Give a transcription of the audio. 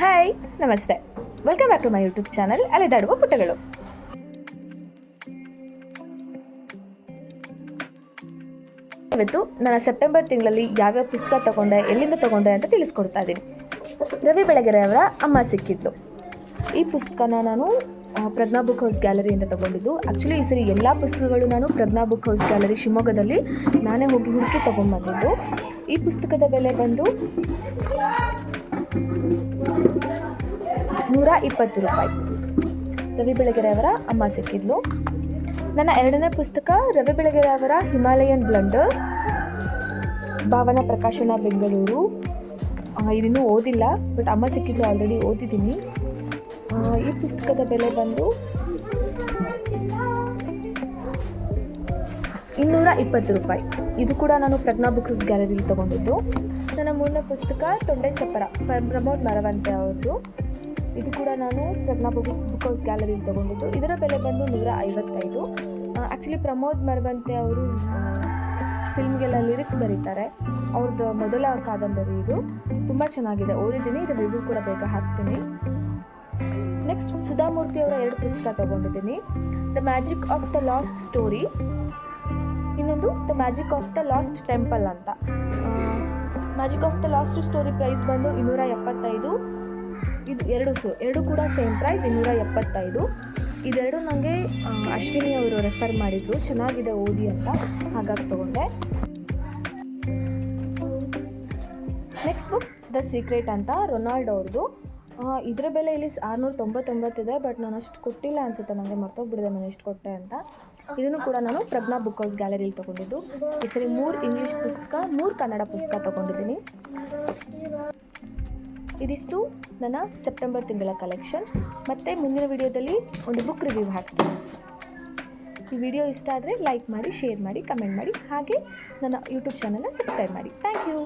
Hi ನಮಸ್ತೆ. Welcome back to my YouTube channel ಅಲೆದಾಡುವ ಪುಟಗಳು. ಇವತ್ತು ನಾನು ಸೆಪ್ಟೆಂಬರ್ ತಿಂಗಳಲ್ಲಿ ಯಾವ್ಯಾವ ಪುಸ್ತಕ ತಗೊಂಡೆ, ಎಲ್ಲಿಂದ ತಗೊಂಡೆ ಅಂತ ತಿಳಿಸ್ಕೊಡ್ತಾ ಇದ್ದೀನಿ ರವಿ ಬೆಳಗೆರೆ ಅವರ ಅಮ್ಮ ಸಿಕ್ಕಿದ್ಲು ಈ ಪುಸ್ತಕನ ನಾನು ಪ್ರಜ್ಞಾ ಬುಕ್ ಹೌಸ್ ಗ್ಯಾಲರಿಯಿಂದ ತಗೊಂಡಿದ್ದು. ಆ್ಯಕ್ಚುಲಿ ಈ ಸರಿ ಎಲ್ಲ ಪುಸ್ತಕಗಳು ನಾನು ಪ್ರಜ್ಞಾ ಬುಕ್ ಹೌಸ್ ಗ್ಯಾಲರಿ ಶಿವಮೊಗ್ಗದಲ್ಲಿ ನಾನೇ ಹೋಗಿ ಹುಡುಕಿ ತಗೊಂಡ್ಬಂದಿದ್ದು ಈ ಪುಸ್ತಕದ ಬೆಲೆ ಬಂದು ನೂರ ಇಪ್ಪತ್ತು ರೂಪಾಯಿ. ರವಿ ಬೆಳಗೆರೆ ಅವರ ಅಮ್ಮ ಸಿಕ್ಕಿದ್ಲು. ನನ್ನ ಎರಡನೇ ಪುಸ್ತಕ ರವಿ ಬೆಳಗೆರೆ ಅವರ ಹಿಮಾಲಯನ್ ಬ್ಲಂಡರ್. ಭಾವನಾ ಪ್ರಕಾಶನ ಬೆಂಗಳೂರು. ಇದನ್ನು ಓದಿಲ್ಲ, ಬಟ್ ಅಮ್ಮ ಸಿಕ್ಕಿದ್ಲು ಆಲ್ರೆಡಿ ಓದಿದ್ದೀನಿ. ಈ ಪುಸ್ತಕದ ಬೆಲೆ ಬಂದು ಇನ್ನೂರ ಇಪ್ಪತ್ತು ರೂಪಾಯಿ. ಇದು ಕೂಡ ನಾನು ಪ್ರಜ್ಞಾ ಬುಕ್ಸ್ ಗ್ಯಾಲರಿಲಿ ತೊಗೊಂಡಿದ್ದು. ನನ್ನ ಮೂರನೇ ಪುಸ್ತಕ ತೊಂಡೆ ಚಪ್ಪರ ಪ್ರ- ಪ್ರಮೋದ್ ಮರವಂತೆ ಅವ್ರದ್ದು. ಇದು ಕೂಡ ನಾನು ಪ್ರಜ್ಞಾ ಬುಕ್ ಹೌಸ್ ಗ್ಯಾಲರಿಲಿ ತೊಗೊಂಡಿದ್ದು. ಇದರ ಬೆಲೆ ಬಂದು ನೂರ ಐವತ್ತೈದು. ಆ್ಯಕ್ಚುಲಿ ಪ್ರಮೋದ್ ಮರವಂತೆ ಅವರು ಫಿಲ್ಮ್ಗೆಲ್ಲ ಲಿರಿಕ್ಸ್ ಬರೀತಾರೆ. ಅವ್ರದ್ದು ಮೊದಲ ಕಾದಂಬರಿ ಇದು. ತುಂಬ ಚೆನ್ನಾಗಿದೆ. ಓದಿದ್ದೀನಿ. ಇದರ ರಿವ್ಯೂ ಕೂಡ ಬೇಗ ಹಾಕ್ತೀನಿ. ನೆಕ್ಸ್ಟ್ ಸುಧಾಮೂರ್ತಿ ಅವರ ಎರಡು ಪುಸ್ತಕ ತಗೊಂಡಿದ್ದೀನಿ. The magic of the lost story ಇನ್ನೊಂದು the magic of the lost temple ಅಂತ. Magic of the lost story price ಬಂದು ಇನ್ನೂರ ಎಪ್ಪತ್ತೈದು. ಎರಡು ಫ್ಲೋರ್ ಎರಡು ಕೂಡ ಸೇಮ್ ಪ್ರೈಸ್ ಇನ್ನೂರ ಎಪ್ಪತ್ತೈದು. ಇದೆರಡು ನನಗೆ ಅಶ್ವಿನಿ ಅವರು ರೆಫರ್ ಮಾಡಿದರು. ಚೆನ್ನಾಗಿದೆ ಓದಿ ಅಂತ ಹಾಗಾಗಿ ತೊಗೊಂಡೆ. ನೆಕ್ಸ್ಟ್ ಬುಕ್ ದ ಸೀಕ್ರೆಟ್ ಅಂತ, ರೊನಾಲ್ಡ್ ಅವ್ರದ್ದು ಇದರ ಬೆಲೆ ಇಲ್ಲಿ ಆರುನೂರ ತೊಂಬತ್ತೊಂಬತ್ತಿದೆ ಬಟ್ ನಾನು ಅಷ್ಟು ಕೊಟ್ಟಿಲ್ಲ ಅನಿಸುತ್ತೆ. ನನಗೆ ಮರ್ತೋಗ್ಬಿಡಿದೆ ನಾನು ಎಷ್ಟು ಕೊಟ್ಟೆ ಅಂತ. ಇದನ್ನು ಕೂಡ ನಾನು ಪ್ರಜ್ಞಾ ಬುಕ್ ಹೌಸ್ ಗ್ಯಾಲರಿಲಿ ತೊಗೊಂಡಿದ್ದು. ಈ ಸರಿ ಮೂರು ಇಂಗ್ಲೀಷ್ ಪುಸ್ತಕ, ಮೂರು ಕನ್ನಡ ಪುಸ್ತಕ ತೊಗೊಂಡಿದ್ದೀನಿ. ಇದಿಷ್ಟು ನನ್ನ ಸೆಪ್ಟೆಂಬರ್ ತಿಂಗಳ ಕಲೆಕ್ಷನ್ ಮತ್ತು ಮುಂದಿನ ವಿಡಿಯೋದಲ್ಲಿ ಒಂದು ಬುಕ್ ರಿವ್ಯೂ ಹಾಕ್ತೀನಿ. ಈ ವಿಡಿಯೋ ಇಷ್ಟ ಆದರೆ ಲೈಕ್ ಮಾಡಿ ಶೇರ್ ಮಾಡಿ ಕಮೆಂಟ್ ಮಾಡಿ, ಹಾಗೆ ನನ್ನ ಯೂಟ್ಯೂಬ್ ಚಾನಲ್ನ ಸಬ್ಸ್ಕ್ರೈಬ್ ಮಾಡಿ. Thank you